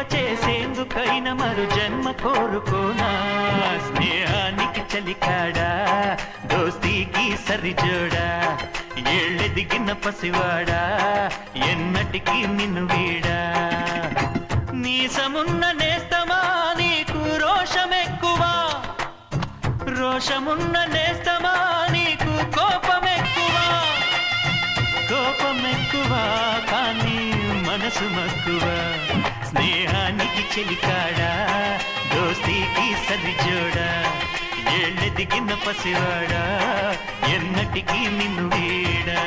చేసేందుకైన మరు జన్మ కోరుకోనా? స్నేహానికి చలికాడా? దోస్తీకి సరిజోడా? ఏళ్ళెదిగిన పసివాడా? ఎన్నటికీ నిన్ను వీడా? నీ సమున్న నేస్తమా? నీకు రోషమెక్కువా? రోషమున్న నేస్తమా? నీకు కోపమెక్కువా? కోపమెక్కువ? కానీ మనసు మక్కువ స్నేహానికి చెలికాడా దోస్తీకి సరిజోడా ఏళ్ళెదిగిన పసివాడా ఎన్నటికీ నిన్ను వేడా.